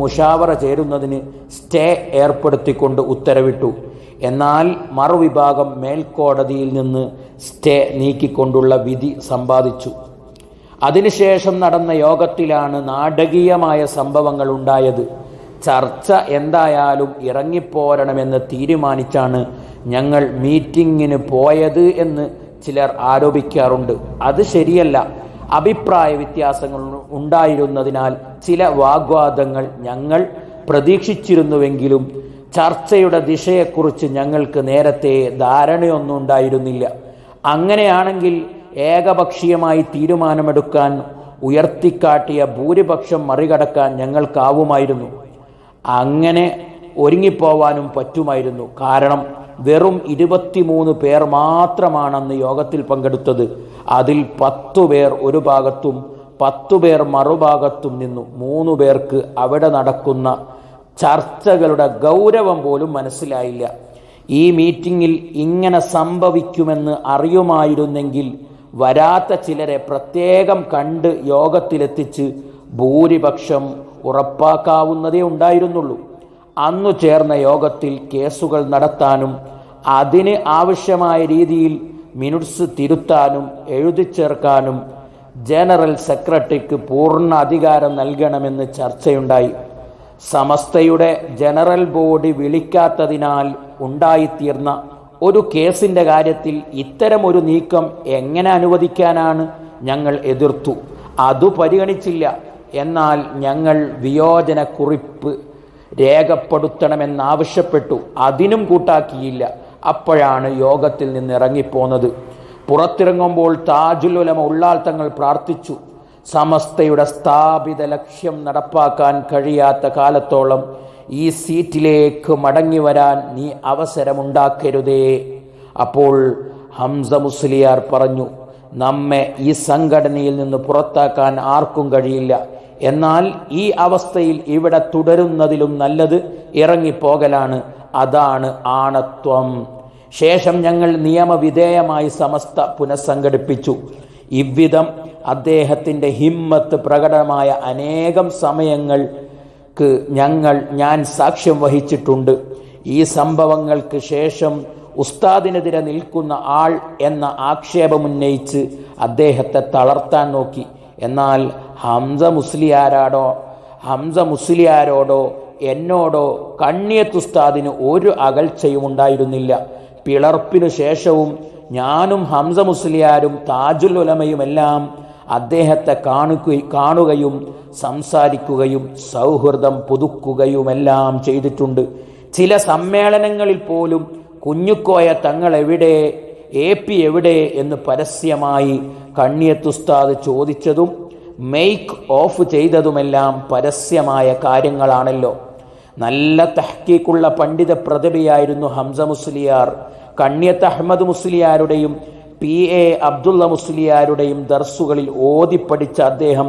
മുഷാവറ ചേരുന്നതിന് സ്റ്റേ ഏർപ്പെടുത്തിക്കൊണ്ട് ഉത്തരവിട്ടു. എന്നാൽ മറുവിഭാഗം മേൽക്കോടതിയിൽ നിന്ന് സ്റ്റേ നീക്കിക്കൊണ്ടുള്ള വിധി സമ്പാദിച്ചു. അതിനുശേഷം നടന്ന യോഗത്തിലാണ് നാടകീയമായ സംഭവങ്ങൾ ഉണ്ടായത്. ചർച്ച എന്തായാലും ഇറങ്ങിപ്പോരണമെന്ന് തീരുമാനിച്ചാണ് ഞങ്ങൾ മീറ്റിങ്ങിന് പോയത് എന്ന് ചിലർ ആരോപിക്കാറുണ്ട്. അത് ശരിയല്ല. അഭിപ്രായ വ്യത്യാസങ്ങൾ ഉണ്ടായിരുന്നതിനാൽ ചില വാഗ്വാദങ്ങൾ ഞങ്ങൾ പ്രതീക്ഷിച്ചിരുന്നുവെങ്കിലും ചർച്ചയുടെ ദിശയെക്കുറിച്ച് ഞങ്ങൾക്ക് നേരത്തെ ധാരണയൊന്നും ഉണ്ടായിരുന്നില്ല. അങ്ങനെയാണെങ്കിൽ ഏകപക്ഷീയമായി തീരുമാനമെടുക്കാൻ ഉയർത്തിക്കാട്ടിയ ഭൂരിപക്ഷം മറികടക്കാൻ ഞങ്ങൾക്കാവുമായിരുന്നു. അങ്ങനെ ഒരുങ്ങിപ്പോവാനും പറ്റുമായിരുന്നു. കാരണം വെറും ഇരുപത്തിമൂന്ന് പേർ മാത്രമാണെന്ന് യോഗത്തിൽ പങ്കെടുത്തത്. അതിൽ പത്തു പേർ ഒരു ഭാഗത്തും പത്തു പേർ മറുഭാഗത്തും നിന്നു. മൂന്നു പേർക്ക് അവിടെ നടക്കുന്ന ചർച്ചകളുടെ ഗൗരവം പോലും മനസ്സിലായില്ല. ഈ മീറ്റിങ്ങിൽ ഇങ്ങനെ സംഭവിക്കുമെന്ന് അറിയുമായിരുന്നെങ്കിൽ വരാത്ത ചിലരെ പ്രത്യേകം കണ്ട് യോഗത്തിലെത്തിച്ച് ഭൂരിപക്ഷം ഉറപ്പാക്കാവുന്നതേ ഉണ്ടായിരുന്നുള്ളൂ. അന്നു ചേർന്ന യോഗത്തിൽ കേസുകൾ നടത്താനും അതിന് ആവശ്യമായ രീതിയിൽ മിനുട്സ് തിരുത്താനും എഴുതി ചേർക്കാനും ജനറൽ സെക്രട്ടറിക്ക് പൂർണ അധികാരം നൽകണമെന്ന് ചർച്ചയുണ്ടായി. സമസ്തയുടെ ജനറൽ ബോഡി വിളിക്കാത്തതിനാൽ ഉണ്ടായിത്തീർന്ന ഒരു കേസിന്റെ കാര്യത്തിൽ ഇത്തരമൊരു നീക്കം എങ്ങനെ അനുവദിക്കാനാണ് ഞങ്ങൾ എതിർത്തു. അതു പരിഗണിച്ചില്ല. എന്നാൽ ഞങ്ങൾ വിയോജനക്കുറിപ്പ് രേഖപ്പെടുത്തണമെന്നാവശ്യപ്പെട്ടു. അതിനും കൂട്ടാക്കിയില്ല. അപ്പോഴാണ് യോഗത്തിൽ നിന്ന് ഇറങ്ങിപ്പോന്നത്. പുറത്തിറങ്ങുമ്പോൾ താജുലുലമ ഉള്ളാൾ തങ്ങൾ പ്രാർത്ഥിച്ചു. സമസ്തയുടെ സ്ഥാപിത ലക്ഷ്യം നടപ്പാക്കാൻ കഴിയാത്ത കാലത്തോളം ഈ സീറ്റിലേക്ക് മടങ്ങി വരാൻ നീ അവസരമുണ്ടാക്കരുതേ. അപ്പോൾ ഹംസ മുസ്ലിയാർ പറഞ്ഞു നമ്മെ ഈ സംഘടനയിൽ നിന്ന് പുറത്താക്കാൻ ആർക്കും കഴിയില്ല. എന്നാൽ ഈ അവസ്ഥയിൽ ഇവിടെ തുടരുന്നതിലും നല്ലത് ഇറങ്ങിപ്പോകലാണ്. അതാണ് ആണത്വം. ശേഷം ഞങ്ങൾ നിയമവിധേയമായി സമസ്ത പുനഃസംഘടിപ്പിച്ചു. ഇவ்விധം അദ്ദേഹത്തിന്റെ ഹിമ്മത്ത് പ്രകടമായ അനേകം സമയങ്ങൾക്ക് ഞങ്ങൾ ഞാൻ സാക്ഷ്യം വഹിച്ചിട്ടുണ്ട്. ഈ സംഭവങ്ങൾക്ക് ശേഷം ഉസ്താദിനെതിരെ നിൽക്കുന്ന ആൾ എന്ന ആക്ഷേപമുന്നയിച്ച് അദ്ദേഹത്തെ തളർത്താൻ നോക്കി. എന്നാൽ ഹംസ മുസ്ലിയാരാടോ ഹംസ മുസ്ലിയാരോടോ എന്നോടോ കണ്ണിയത്തുസ്താദിന് ഒരു അകൽച്ചയും ഉണ്ടായിരുന്നില്ല. പിളർപ്പിനു ശേഷവും ഞാനും ഹംസ മുസ്ലിയാരും താജുൽ ഉലമയുമെല്ലാം അദ്ദേഹത്തെ കാണുക കാണുകയും സംസാരിക്കുകയും സൗഹൃദം പുതുക്കുകയുമെല്ലാം ചെയ്തിട്ടുണ്ട്. ചില സമ്മേളനങ്ങളിൽ പോലും കുഞ്ഞുക്കോയ തങ്ങൾ എവിടെ എ പി എവിടെ എന്ന് പരസ്യമായി കണ്ണിയത്തുസ്താദ് ചോദിച്ചതും മെയ്ക്ക് ഓഫ് ചെയ്തതുമെല്ലാം പരസ്യമായ കാര്യങ്ങളാണല്ലോ. നല്ല തഹ്ക്കീക്കുള്ള പണ്ഡിത പ്രതിഭയായിരുന്നു ഹംസ മുസ്ലിയാർ. കണ്യത്ത് അഹമ്മദ് മുസ്ലിയാരുടെയും പി എ അബ്ദുള്ള മുസ്ലിയാരുടെയും ദർസുകളിൽ ഓതിപ്പടിച്ച അദ്ദേഹം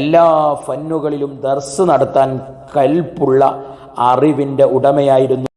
എല്ലാ ഫന്നുകളിലും ദർസ് നടത്താൻ കൽപ്പുള്ള അറിവിന്റെ ഉടമയായിരുന്നു.